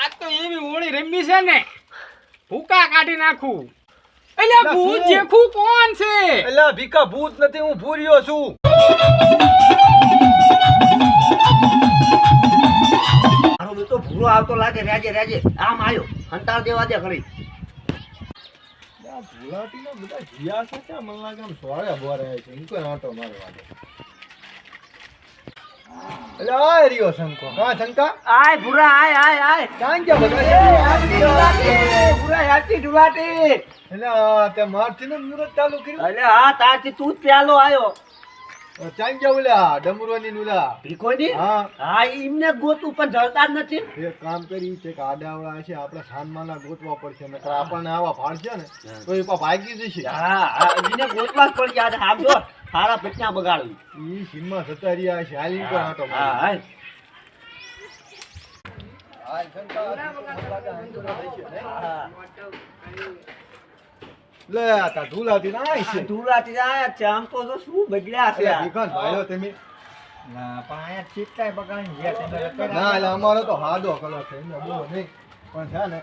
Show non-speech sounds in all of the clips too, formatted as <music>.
આ તો એવી હોળી રમી છે ને. ભૂકા કાઢી નાખું. એટલે ભૂત જેખું કોણ છે? એટલે ભીકા ભૂત નથી હું ભૂર્યો છું. મારો બેટો ભૂરો આવતો લાગે રાજે રાજે. આમ આવ્યો હંતાળ દેવા દે ખરી. ભૂલાટી ભૂલાટીના બધા જીયા છે ત્યાં મને લાગે આમ સોળે બોરે છે? ઈ કોઈ આંટો મારવા દે એટલે આ રહ્યો શંકો. હા શંકા? આય ભૂરા આય આય આય. ગયા બધા? ભૂરા યાતી ઢુલાટી એટલે તે મારથી ને મુરત ચાલુ કર્યું? એટલે હા તારથી તું જ પ્યાલો આવ્યો ક્યાં ગયા ઓલા ડમરોની ને ભીખોની? હા. હા એમને ગોતું પણ જળતા જ નથી. એક કામ કરી છે કે આડાવડા છે આપણે સાનમાના ગોતવા પડશે નકર આપણને આવા ફાળશે ને તો એ પા ભાગી જશે. હા હા એને ગોતવા જ પડી આજે આમ જો સારા પટના બગાડવી. ઈ સીમમાં જતા રહ્યા હાલી પર હતો હા લે આ તા ધૂલાતી ના આય છે. ઢુલાટી આયા છે આમ તો જો શું બગડ્યા છે ભીખાન ભાઈઓ તમે. ના એટલે અમારો તો હાદો કલર છે એમને બોલો નહીં. પણ છે ને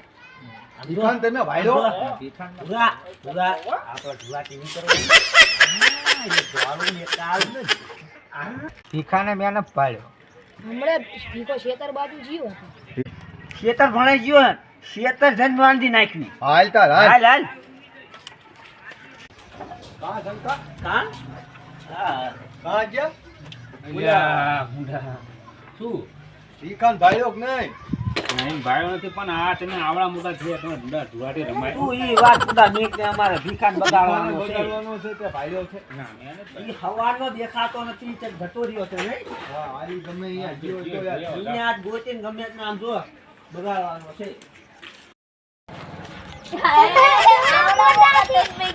ભીખાન તમે ભાઈઓ ભૂરા ભૂરા આપણે ઢુલાટી નહીં કરો હા, એ ધોળું ને. ભીખાને મેં ન પાડ્યો. હમણાં ભીખો શેતર બાજુ જીવ હતો. શેતર ભણાઈ ગયો શેતર જન બાંધી નાખવી હાલ તાર હાલ. હાલ હાલ. કા શંકા કા? કા જ્યા બુઢા. શું? ભીખાન ભાઈઓ કે નહીં? નહીં ભાઈ નથી પણ આ તમે આવડા મોટા તમે રમાય. તું વાત મેક ને અમારે ભીખાન બગાડવાનો છે. બગાડવાનો છે તે ભાઈઓ છે? ના મેં હવાનો દેખાતો નથી તે રહ્યો છે નહીં? હા ગમે અહીંયા જીવો તો યાર આજ ગોતીને ગમે તે આમ જો બગાડવાનો છે.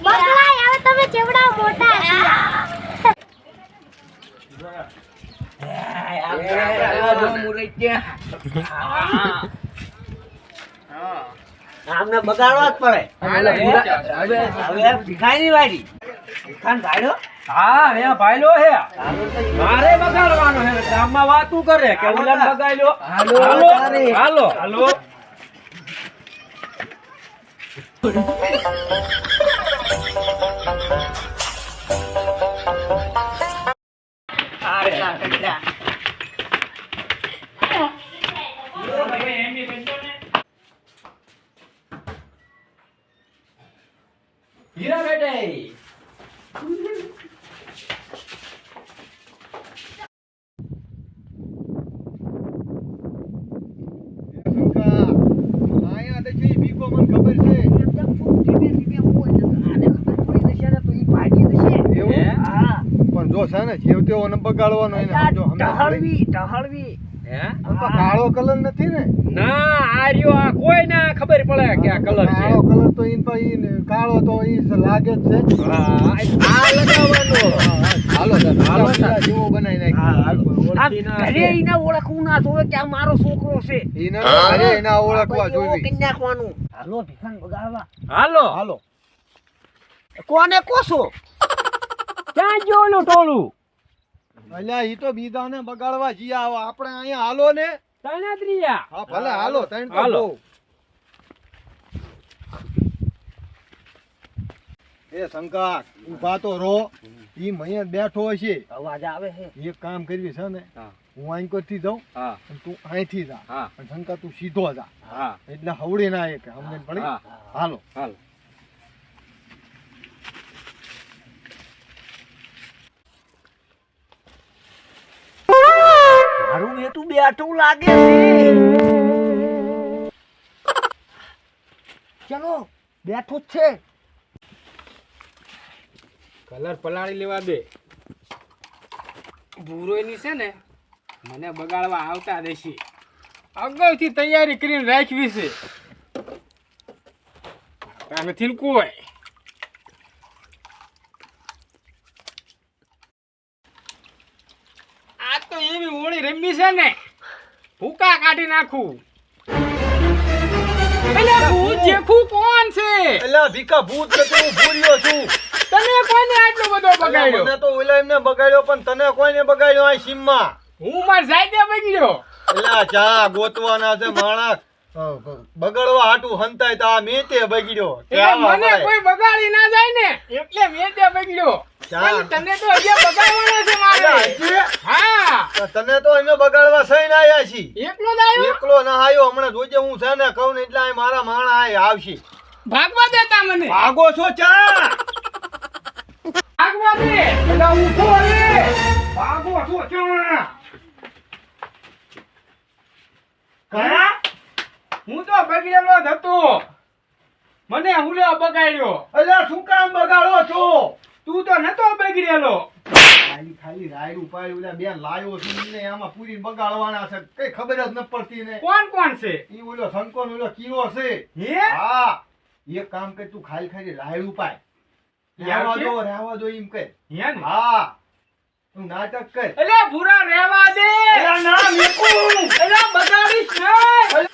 બગલાય હવે તમે ચેવડા મોટા આમને બગાડવા જ પડે. હવે ભીખાઈની વારી ભીખાન હા હે ભાઈલો હે ઈ મારે બગાડવાનો હે ગામમાં વાતું કરે કે તા. બગાડ્યો. હાલો હાલો. હાલો. હીરા બેટે. શંકા અહીંયા તો છે ને આને ખબર ને તો ઈ ભાગી જશે એવું? હા પણ જો ને બગાડવાનો એને સમજો હે કાળો કલર નથી ને. ના. આ રહ્યો આ કોઈ ના ખબર પડે કે આ કલર છે. આ કલર તો ઈન તો ઈ કાળો તો ઈ લાગે જ છે. હા આ લગાવવાનો. હાલો હાલો જેવો બનાવી હા, નાખી. ઘરે ઈને ઓળખવું ના જોવે કે આ મારો છોકરો છે. ઈને અરે એના ઓળખવા જોઈએ કે નાખવાનું. હાલો ભીખાન બગાડવા. હાલો. હાલો. કોને કોસો? ક્યાં ગયો લો ટોળું? અલ્યા ઈ તો બીજાને બગાડવા જીયા આવો. આપણે અહીંયા હાલો ને. તણાત્રિયા હા ભલે હાલો તૈણ તો હાલો. એ શંકા ઊભા તો રો ઈ મહિયા બેઠો હશે. અવાજ આવે છે. એક કામ કરવી છે ને હું. અહીં થી જાઉં હા. અને તું અહીંથી જા. હા. અને શંકા તું સીધો જા. હા. એટલે હવડી ના એક અમને પડી હાલો. હાલો મારું બેટું બેઠું લાગે છે. <laughs> ચલો બેઠું જ છે. કલર પલાળી લેવા દે. ભૂરોયની છે ને મને બગાડવા આવતા દેશે અગાઉથી તૈયારી કરીને રાખવી છે. નથી કોઈ આ તો રમી છે ને ભૂકા કાઢી નાખું. એટલે ભૂત જેખું કોણ છે? એટલે ભીખા ભૂત નથી હું ભૂર્યો છું. તમે કોને આટલો બધો બગાડ્યો મને તો ઓલા એમને બગાડ્યો પણ તને કોઈને બગાડ્યો આ સીમમાં? હું માર સાઈડે બગડ્યો એટલે ચા ગોતવાના છે માણસ. બગડવા હાટું હંતાય તો આ મેં તે બગડ્યો મને કોઈ બગાડી ના જાય ને એટલે મેં તે બગડ્યો. તને તો હજી બગાડવાનો છે મારે. હા. તને તો અમે બગાડવા સહીને આયા છીએ. એકલો જ આવ્યો? એકલો ના આવ્યો હમણાં જોજે હું છે ને કહું ને એટલે મારા માણા અહીં આવશે. ભાગવા દેતા મને. ભાગો છો ચા ભાગવા દે એટલે ઊભો રે ભાગો છો ચા કયા હું તો બગડેલો જ હતો. મને હુલ્યો બગાડ્યો. એટલે શું કામ બગાડો છો? તું તો નતો બગડેલો. ખાલી ખાલી રાયડ ઉપાડી ઓલા બે લાયો છે ને આમાં પૂરી બગાડવાના છે. કઈ ખબર જ ન પડતી ને. કોણ કોણ છે? ઈ ઓલો શંકો ઓલો કીરો છે. હે? હા. એક કામ કર તું ખાલી ખાલી રાયડ ઉપાય રહેવા દો રહેવા દો એમ કર. હે ને? હા. તું નાટક કર. અલ્યા ભૂરા રહેવા દે. અલ્યા ના મેકુ. એટલે બગાડીશ અલ્યા ના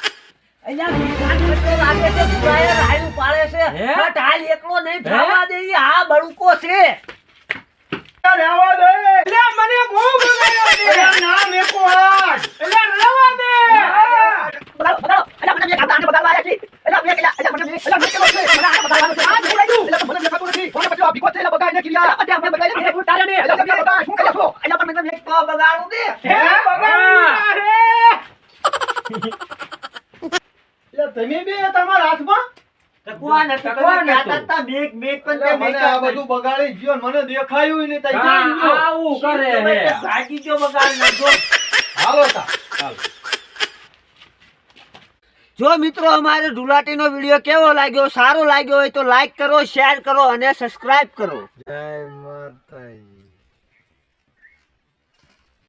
બગાડી નથી. તારે નહીં. અલ્યા, તમે બગાડ, શું કર્યો છો? અલ્યા, પણ મેં તો બગાડું દે. હે બગાડ્યું રે એટલે તમે બે તમારા હાથમાં? ટકવા નથી, ટકવા તમે નતું. કહેતા હતા મેક, મેક, પણ તે મેક આ બધું બગાડી ગયો મને દેખાયું નહીં તઈ હા, જોઈ લ્યો. આવું કરે હે તે ભાગી બગાડ નાખો. હાલો તા. જો મિત્રો અમારે ઢુલાટીનો વીડિયો કેવો લાગ્યો? સારો લાગ્યો હોય તો લાઈક કરો શેર કરો અને સબસ્ક્રાઇબ કરો. જય માતાજી.